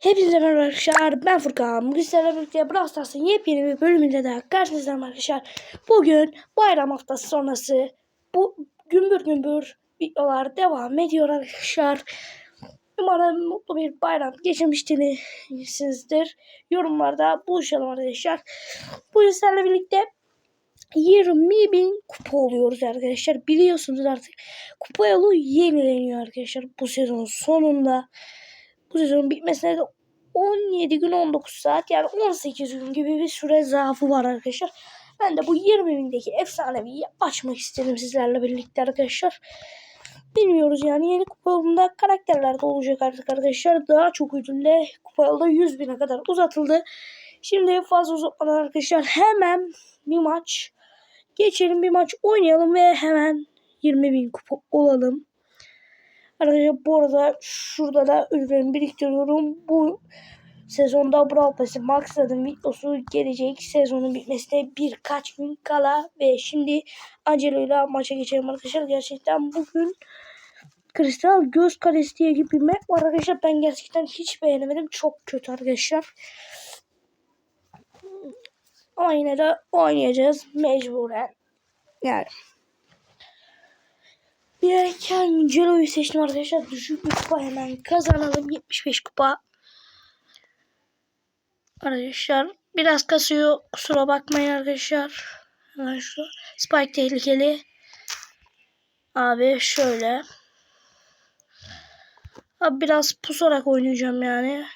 Hepinize merhaba arkadaşlar. Ben Furkan. Bugün sizlerle birlikte Brawl Stars'ın yepyeni bir bölümünde de karşınızdayım arkadaşlar. Bugün bayram haftası sonrası bu gümbür gümbür videolar devam ediyor arkadaşlar. Umarım mutlu bir bayram geçirmişsinizdir. Yorumlarda buluşalım arkadaşlar. Bugün sizlerle birlikte 20 bin kupa oluyoruz arkadaşlar. Biliyorsunuz artık kupa yolu yenileniyor arkadaşlar. Bu sezon sonunda bu sezonun bitmesine de 17 gün 19 saat yani 18 gün gibi bir süre zaafı var arkadaşlar. Ben de bu 20 bindeki efsaneviyi açmak istedim sizlerle birlikte arkadaşlar. Bilmiyoruz yani yeni kupa yolunda karakterler de olacak artık arkadaşlar. Daha çok ödülle kupa yolda 100 bine kadar uzatıldı. Şimdi fazla uzatmadan arkadaşlar hemen bir maç geçelim bir maç oynayalım ve hemen 20 bin kupa olalım. Arkadaşlar bu arada şurada da ürünlerimi biriktiriyorum. Bu sezonda Brawl Pass'i maksadım videosu gelecek. Sezonun bitmesine birkaç gün kala ve şimdi Angelo'yla maça geçelim arkadaşlar. Gerçekten bugün Kristal Göz Kalesi diye gibi bir map var arkadaşlar. Ben gerçekten hiç beğenemedim. Çok kötü arkadaşlar. Ama yine de oynayacağız mecburen. Yani. Bilerken Celo'yu seçtim arkadaşlar. Düşük bir kupa hemen kazanalım. 75 kupa. Arkadaşlar biraz kasıyor. Kusura bakmayın arkadaşlar. Hemen şu. Spike tehlikeli. Abi şöyle. Abi biraz pusarak oynayacağım yani.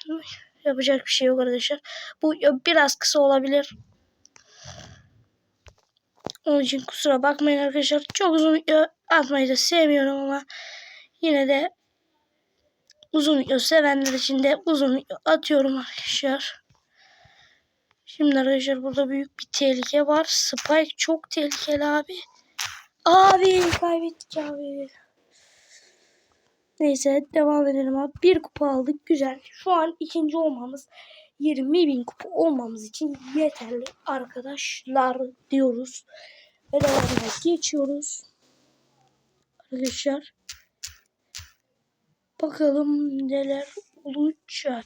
Yapacak bir şey yok arkadaşlar. Bu biraz kısa olabilir. Onun için kusura bakmayın arkadaşlar. Çok uzun video atmayı da sevmiyorum ama yine de uzun video sevenler için de uzun video atıyorum arkadaşlar. Şimdi arkadaşlar burada büyük bir tehlike var. Spike çok tehlikeli abi. Abi kaybettik abi. Neyse devam edelim abi. Bir kupa aldık. Güzel. Şu an ikinci olmamız 20 bin kupa olmamız için yeterli arkadaşlar diyoruz. Ve devamına geçiyoruz. Arkadaşlar. Bakalım neler olacak.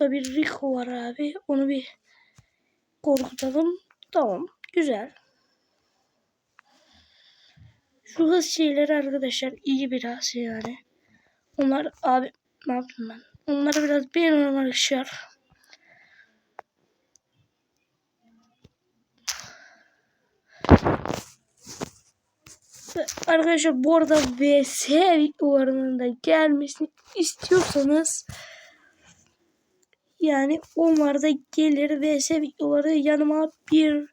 Burada bir Rico var abi. Onu bir korkutalım. Tamam. Güzel. Şu hız şeyleri arkadaşlar iyi biraz yani. Onlar abi ne yaptım ben? Onları biraz beğeniyorum arkadaşlar. Arkadaşlar bu arada VS videolarının da gelmesini istiyorsanız yani onlarda gelir VS videoları yanıma bir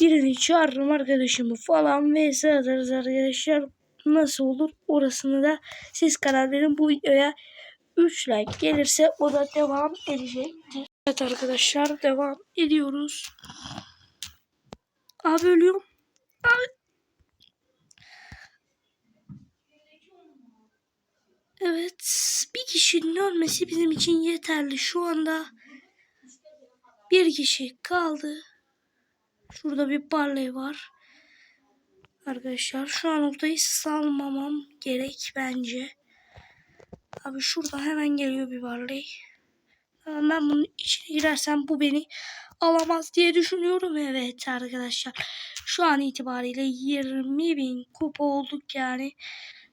birini çağırırım arkadaşımı falan VS atarız arkadaşlar. Nasıl olur orasını da siz karar verin. Bu videoya 3 like gelirse o da devam edecektir. Evet arkadaşlar devam ediyoruz. Abi ölüyorum. Abi. Evet bir kişinin ölmesi bizim için yeterli. Şu anda bir kişi kaldı. Şurada bir barley var. Arkadaşlar şu an ortayı salmamam gerek bence. Abi şurada hemen geliyor bir barley. Ben bunun içine girersem bu beni alamaz diye düşünüyorum. Evet arkadaşlar. Şu an itibariyle 20 bin kupa olduk yani.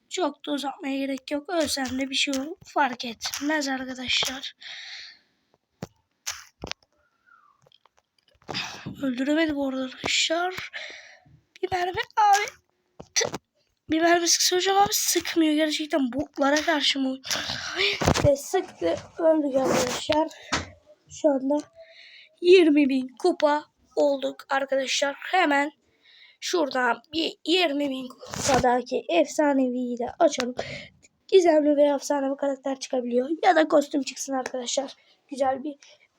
Çok da uzatmaya gerek yok. Ölsem de bir şey fark etmez arkadaşlar. Öldüremedi bu arada arkadaşlar. Bir mermi abi. Bir mermi sıksa hocam abi sıkmıyor. Gerçekten botlara karşı mı? Ve sıktı. Öldük arkadaşlar. Şu anda 20 bin kupa olduk arkadaşlar. Hemen şuradan bir 20 bin kupadaki efsaneviyi de açalım. Gizemli ve efsane bir karakter çıkabiliyor. Ya da kostüm çıksın arkadaşlar. Güzel bir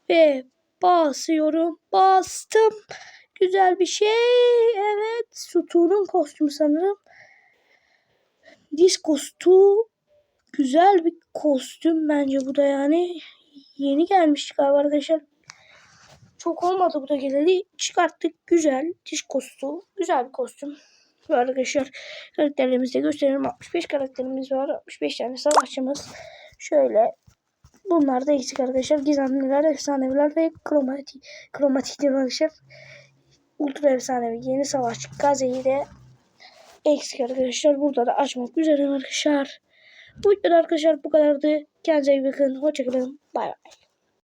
ve basıyorum. Bastım. Güzel bir şey. Evet. Sütunun kostümü sanırım. Diskostu. Güzel bir kostüm bence bu da yani. Yeni gelmiş galiba arkadaşlar. Çok olmadı bu da geleli. Çıkarttık. Güzel. Diskostu. Güzel bir kostüm. Ve arkadaşlar karakterlerimizi de gösterelim. 65 karakterimiz var. 65 tane savaşçımız. Şöyle bunlar da eksik arkadaşlar. Gizemliler, efsaneviler ve kromatik, kromatik arkadaşlar. Ultra efsanevi yeni savaşçı Gaze'yi de eksik arkadaşlar. Burada da açmak üzere arkadaşlar. Bu videoda arkadaşlar bu kadardı. Kendinize iyi bakın. Hoşçakalın. Bay bay.